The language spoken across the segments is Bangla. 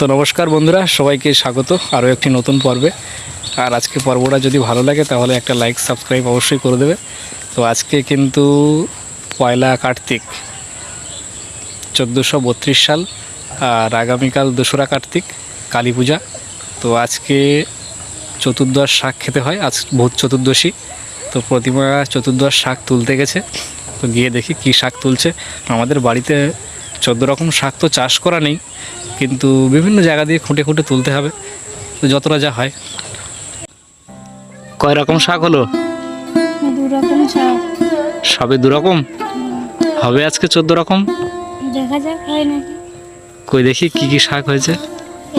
তো নমস্কার বন্ধুরা, সবাইকে স্বাগত, আরও একটি নতুন পর্বে। আর আজকে পর্বটা যদি ভালো লাগে, তাহলে একটা লাইক, সাবস্ক্রাইব অবশ্যই করে দেবে। তো আজকে কিন্তু পয়লা কার্তিক, চোদ্দোশো বত্রিশ সাল, আর আগামীকাল দোসরা কার্তিক, কালী পূজা। তো আজকে চতুর্দশ শাক খেতে হয়, আজ ভূত চতুর্দশী। তো প্রতিমা চতুর্দশ শাক তুলতে গেছে, তো গিয়ে দেখি কী শাক তুলছে। আমাদের বাড়িতে চোদ্দ রকম শাক তো চাষ করা নেই কিন্তু বিভিন্ন জায়গা দিয়ে খুঁটে খুঁটে তুলতে হবে তো যতটা যা হয়। কয় রকম শাক হলো? রকম শাক। সবে দু রকম? হবে আজকে চোদ্দ রকম? দেখা যাক হয় নাকি। কই দেখি কি কি শাক হয়েছে।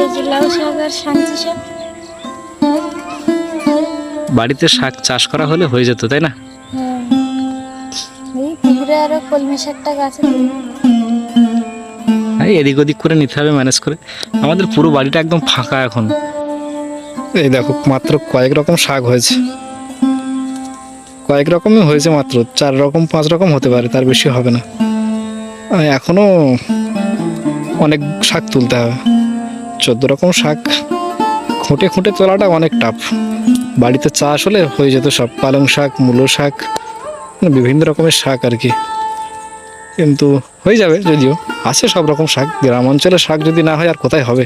এই যে লাউ শাক আর শাক। বাড়িতে শাক চাষ করা হলে হয়ে যেত তাই না? হ্যাঁ। এই পুকুরে আরও কলমি শাকটা গাছে এদিক ওদিক করে নিতে হবে ম্যানেজ করে। আমাদের পুরো বাড়িটা একদম ফাঁকা এখন। এই দেখো, মাত্র কয়েক রকম শাক হয়েছে। কয়েক রকমই হয়েছে মাত্র, চার রকম, পাঁচ রকম হতে পারে, তার বেশি হবে না। আর এখনও অনেক শাক তুলতে হবে। চোদ্দ রকম শাক, খুঁটে খুঁটে তোলাটা অনেক টাফ বাড়িতে চাষ হলে হয়ে যেত সব, পালং শাক, মূলো শাক, বিভিন্ন রকমের শাক আর কি। কিন্তু হয়ে যাবে যদিও। আছে সব রকম শাক, গ্রাম অঞ্চলে শাক যদি না হয় আর কোথায় হবে?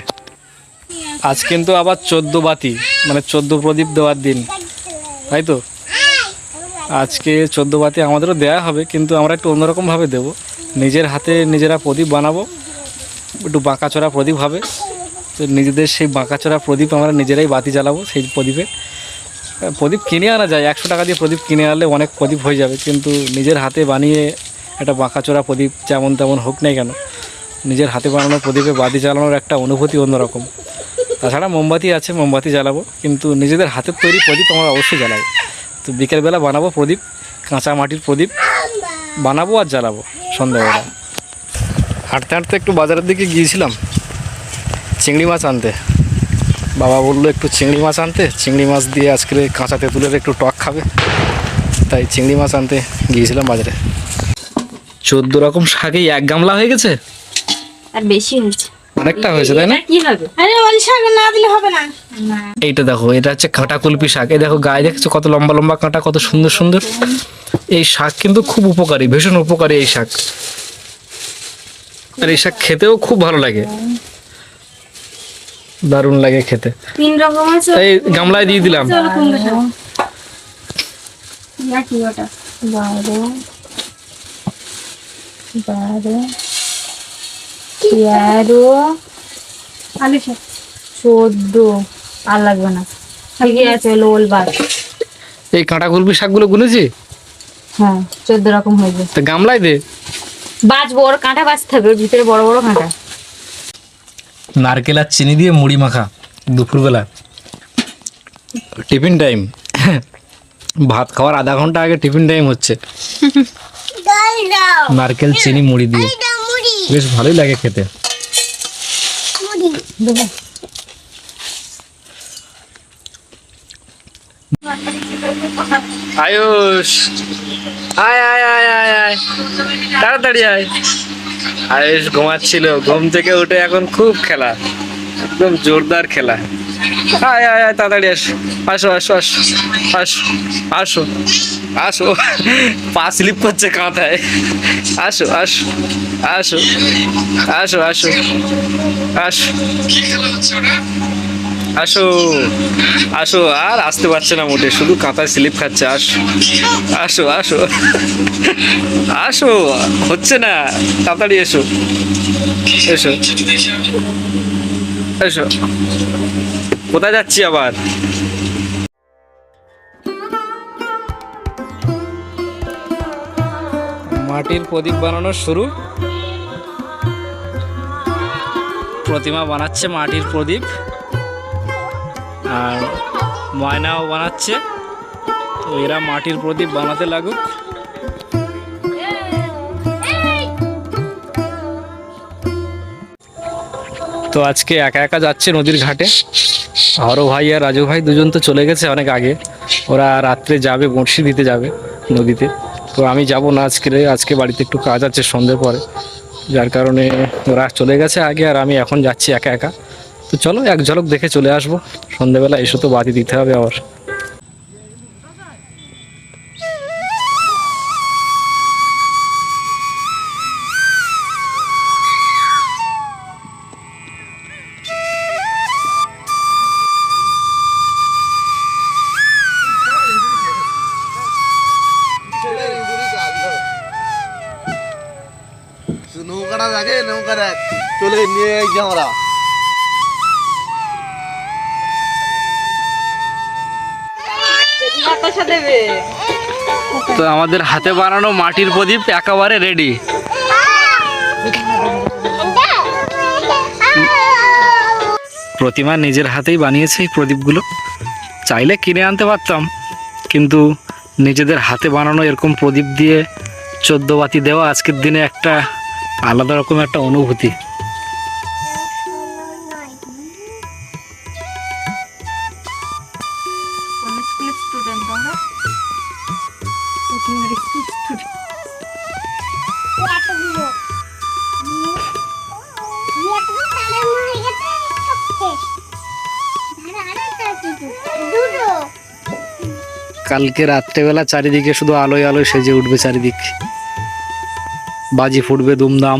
আজ কিন্তু আবার চোদ্দ বাতি মানে চোদ্দ প্রদীপ দেওয়ার দিন, তাই তো? আজকে চোদ্দ বাতি আমাদেরও দেয়া হবে, কিন্তু আমরা একটু অন্যরকমভাবে দেবো। নিজের হাতে নিজেরা প্রদীপ বানাবো, একটু বাঁকাচোরা প্রদীপ হবে। তো নিজেদের সেই বাঁকাচোরা প্রদীপ আমরা নিজেরাই বাতি জ্বালাবো, সেই প্রদীপে। প্রদীপ কিনে আনা যায়, একশো টাকা দিয়ে প্রদীপ কিনে আনলে অনেক প্রদীপ হয়ে যাবে, কিন্তু নিজের হাতে বানিয়ে একটা বাঁকাচোরা প্রদীপ যেমন তেমন হোক নাই কেন, নিজের হাতে বানানো প্রদীপে বাতি জ্বালানোর একটা অনুভূতি অন্যরকম। তাছাড়া মোমবাতি আছে, মোমবাতি জ্বালাবো, কিন্তু নিজেদের হাতের তৈরি প্রদীপ আমরা অবশ্যই জ্বালাবো। তো বিকেলবেলা বানাবো প্রদীপ, কাঁচা মাটির প্রদীপ, বানাবো আর জ্বালাবো সন্ধ্যাবেলা। হাঁটতে হাঁটতে একটু বাজারের দিকে গিয়েছিলাম, চিংড়ি মাছ আনতে। বাবা বলল, একটু চিংড়ি মাছ আনতে, চিংড়ি মাছ দিয়ে আজকে কাঁচা তেঁতুলের একটু টক খাবে। তাই চিংড়ি মাছ আনতে গিয়েছিলাম বাজারে। চোদ্দ রকম শাকেই এক গামলা হয়ে গেছে? আর বেশি হয়েছে। অনেকটা হয়েছে তাই না? কি হবে? আরে ওই শাক না দিলে হবে না। এইটা দেখো এটা হচ্ছে কাঁটা কুলপি শাক। এই দেখো গায়ে দেখছ কত লম্বা লম্বা কাঁটা কত সুন্দর সুন্দর। এই শাক কিন্তু খুব উপকারী ভীষণ উপকারী এই শাক। আর এই শাক খেতেও খুব ভালো লাগে। দারুণ লাগে খেতে। তিন রকম আছে। এই গামলায় দিয়ে দিলাম। ওটা। বারো তেরো চোদ্দ। আর লাগবে না। আছে লোল বাদ এই কাঁটা কুলপি শাকগুলো গুনেছি? হ্যাঁ চোদ্দ রকম হয়েছে তা গামলায় দে। বাঁচবো ওর কাঁটা বাঁচতে হবে ওর ভিতরে বড় বড় কাঁটা। নারকেল আর চিনি দিয়ে মুড়ি মাখা দুপুরবেলা। Tiffin time. ভাত খাওয়ার আধা ঘণ্টা আগে টিফিন টাইম হচ্ছে। নারকেল চিনি মুড়ি দিয়ে। বেশ ভালোই লাগে খেতে। আয়ুষ। আয় আয় আয় আয় আয়। তাড়াতাড়ি আয়। আয়ুষ ঘুমাচ্ছিল। ঘুম থেকে উঠে এখন খুব খেলা। একদম জোরদার খেলা। আয় আয় আয় তাড়াতাড়ি আস। আসো আসো আসো আসো আসো। আসো। পা স্লিপ করছে কাঁথায়। আসো আসো আসো আসো আসো আসো। আসো আসো, আর আসতে পারছে না মোটে, শুধু কাঁথায় স্লিপ খাচ্ছে, আসো। আসো আসো আসো, হচ্ছে না, তাড়াতাড়ি এসো। এসো এসো। কোথায় যাচ্ছি আবার? মাটির প্রদীপ বানানো শুরু। প্রতিমা বানাচ্ছে মাটির প্রদীপ। আর ময়নাও বানাচ্ছে। তো এরা মাটির প্রদীপ বানাতে লাগুক। তো আজকে একা একা যাচ্ছে নদীর ঘাটে। হরো ভাই আর রাজু ভাই দুজন তো চলে গেছে অনেক আগে। ওরা রাত্রে যাবে, বড়শি দিতে যাবে নদীতে। তো আমি যাব না আজকে আজকে বাড়িতে একটু কাজ আছে সন্ধ্যের পরে। যার কারণে ওরা চলে গেছে আগে আর আমি এখন যাচ্ছি একা একা। তো চলো, এক ঝলক দেখে চলে আসব। সন্ধ্যেবেলা এসে তো বাতি দিতে হবে আবার। নৌকা চলে নিয়ে গেছি আমরা। তো আমাদের হাতে বানানো মাটির প্রদীপ একেবারে রেডি প্রতিমা নিজের হাতেই বানিয়েছে এই প্রদীপগুলো। চাইলে কিনে আনতে পারতাম কিন্তু নিজেদের হাতে বানানো এরকম প্রদীপ দিয়ে চোদ্দ বাতি দেওয়া আজকের দিনে একটা আলাদা রকম একটা অনুভূতি। কালকে রাত্রেবেলা চারিদিকে শুধু আলোয় আলোয় সেজে উঠবে চারিদিক। বাজি ফুটবে দুমদাম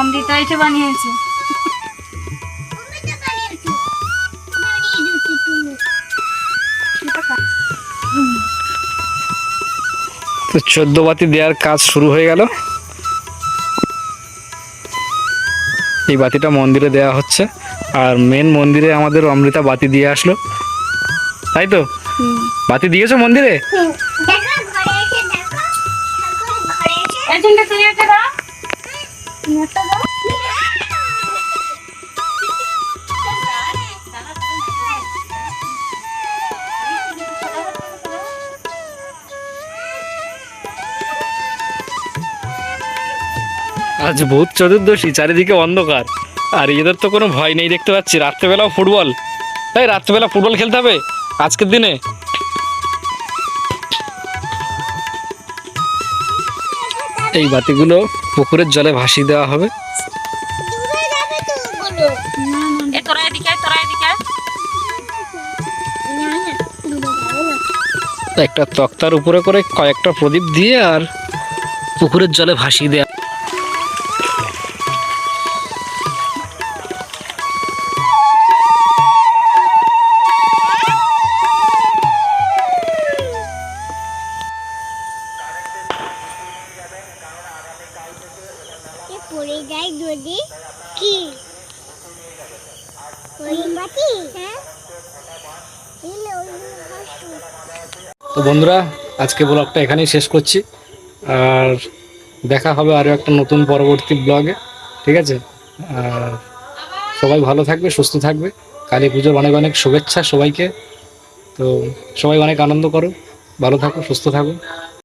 অমৃতা এসে বানিয়েছে। তো চোদ্দ বাতি দেওয়ার কাজ শুরু হয়ে গেল। এই বাতিটা মন্দিরে দেওয়া হচ্ছে। আর মেন মন্দিরে আমাদের অমৃতা বাতি দিয়ে আসলো। তাই তো? বাতি দিয়েছ মন্দিরে? আজ ভূত চতুর্দশী চারিদিকে অন্ধকার। আর এদের তো কোনো ভয় নেই দেখতে পাচ্ছি। রাত্রেবেলাও ফুটবল। তাই রাত্রেবেলা ফুটবল খেলতে হবে? আজকের দিনে এই বাতিগুলো পুকুরের জলে ভাসিয়ে দেওয়া হবে। একটা তক্তার উপরে করে কয়েকটা প্রদীপ দিয়ে আর পুকুরের জলে ভাসিয়ে দেওয়া যদি কি? হ্যাঁ? তো বন্ধুরা, আজকে ব্লগটা এখানেই শেষ করছি। আর দেখা হবে আরও একটা নতুন পরবর্তী ব্লগে, ঠিক আছে? আর সবাই ভালো থাকবে, সুস্থ থাকবে। কালী পুজোর অনেক অনেক শুভেচ্ছা সবাইকে। তো সবাই অনেক আনন্দ করো। ভালো থাকো, সুস্থ থাকো।